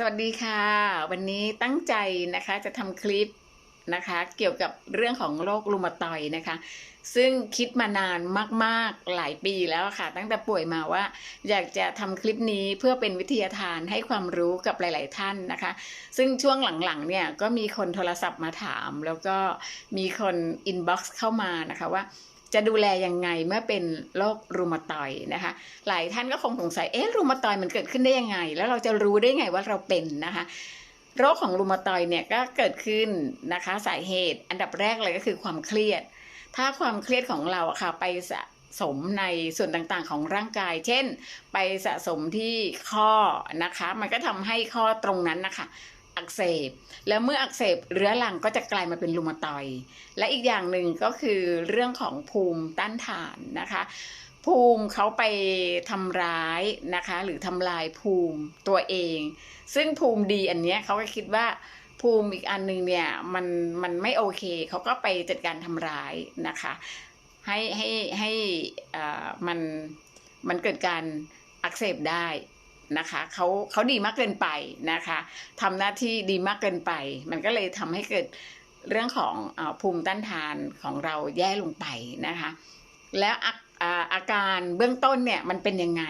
สวัสดีค่ะ วันนี้ตั้งใจนะคะจะทำคลิปนะคะ เกี่ยวกับเรื่องของโรครูมาตอยนะคะ ซึ่งคิดมานานมากๆหลายปีแล้วค่ะ ตั้งแต่ป่วยมาว่า อยากจะทำคลิปนี้เพื่อเป็นวิทยาทานให้ความรู้กับหลาย ๆ ท่านนะคะ ซึ่งช่วงหลัง ๆ เนี่ยก็มีคนโทรศัพท์มาถาม แล้วก็มีคนอินบ็อกซ์เข้ามานะคะว่า จะดูแลยังไงเมื่อเป็นโรครูมาตอยนะคะ หลายท่านก็คงสงสัยเอ๊ะรูมาตอยมันเกิดขึ้นได้ยังไง แล้วเราจะรู้ได้ไงว่าเราเป็นนะคะโรคของรูมาตอยเนี่ยก็เกิดขึ้นนะคะสาเหตุอันดับแรกเลยก็คือความเครียด ถ้าความเครียดของเราอะค่ะไปสะสมในส่วนต่างๆของร่างกาย เช่น ไปสะสมที่ข้อนะคะ มันก็ทำให้ข้อตรงนั้นนะคะ อักเสบ แล้วเมื่ออักเสบเรื้อรังก็จะกลายมาเป็นรูมาตอย และอีกอย่างหนึ่งก็คือเรื่องของภูมิต้านทานนะคะ ภูมิเขาไปทำร้ายนะคะ หรือทำลายภูมิตัวเอง ซึ่งภูมิดีอันเนี้ยเขาก็คิดว่าภูมิอีกอันหนึงเนี่ยมันมันไม่โอเคเขาก็ไปจัดการทำร้ายนะคะ ให้ให้ให้อ่ามันมันเกิดการอักเสบได้ นะคะเขาเขาดีมากเกินไปนะคะทำหน้าที่ดีมากเกินไป มันก็เลยทำให้เกิดเรื่องของอภูมิต้านทานของเราแย่ลงไปนะคะ แล้วอาอ่าอาการเบื้องต้นเนี่ยมันเป็นยังไง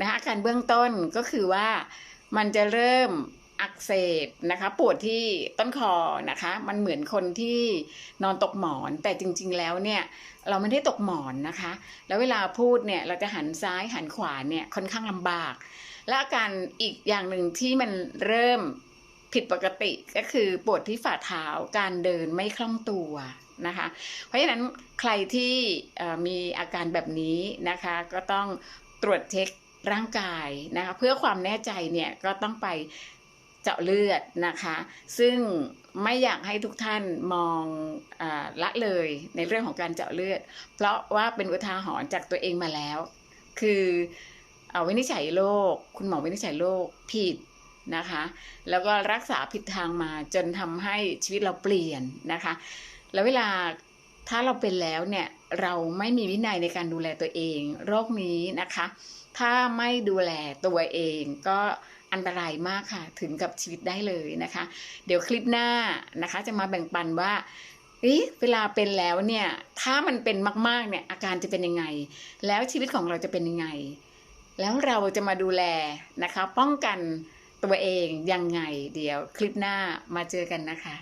นะคะอาการเบื้องต้นก็คือว่ามันจะเริ่ม อักเสบนะคะ ปวดที่ต้นคอนะคะ มันเหมือนคนที่นอนตกหมอน แต่จริง ๆ แล้วเนี่ยเราไม่ได้ตกหมอนนะคะ แล้วเวลาพูดเนี่ยเราจะหันซ้ายหันขวาเนี่ยค่อนข้างลำบาก และอาการอีกอย่างหนึ่งที่มันเริ่มผิดปกติก็คือปวดที่ฝ่าเท้าการเดินไม่คล่องตัวนะคะ เพราะฉะนั้นใครที่มีอาการแบบนี้นะคะ ก็ต้องตรวจเช็คร่างกายนะคะ เพื่อความแน่ใจเนี่ยก็ต้องไป เจาะเลือดนะคะ ซึ่งไม่อยากให้ทุกท่านมองอละเลยในเรื่องของการเจาะเลือด เพราะว่าเป็นอุทาหรณ์จากตัวเองมาแล้ว คือเอาวินิจฉัยโรคคุณหมอวินิจฉัยโรคผิดนะคะ แล้วก็รักษาผิดทางมาจนทำให้ชีวิตเราเปลี่ยนนะคะ แล้วเวลาถ้าเราเป็นแล้วเนี่ยเราไม่มีวินัยในการดูแลตัวเอง โรคนี้นะคะ ถ้าไม่ดูแลตัวเองก็ อันตรายมากค่ะ ถึงกับชีวิตได้เลยนะคะ เดี๋ยวคลิปหน้านะคะ จะมาแบ่งปันว่าเอ๊ะเวลาเป็นแล้วเนี่ย ถ้ามันเป็นมากๆเนี่ยอาการจะเป็นยังไง แล้วชีวิตของเราจะเป็นยังไง แล้วเราจะมาดูแลนะคะ ป้องกันตัวเองยังไง เดี๋ยวคลิปหน้ามาเจอกันนะคะ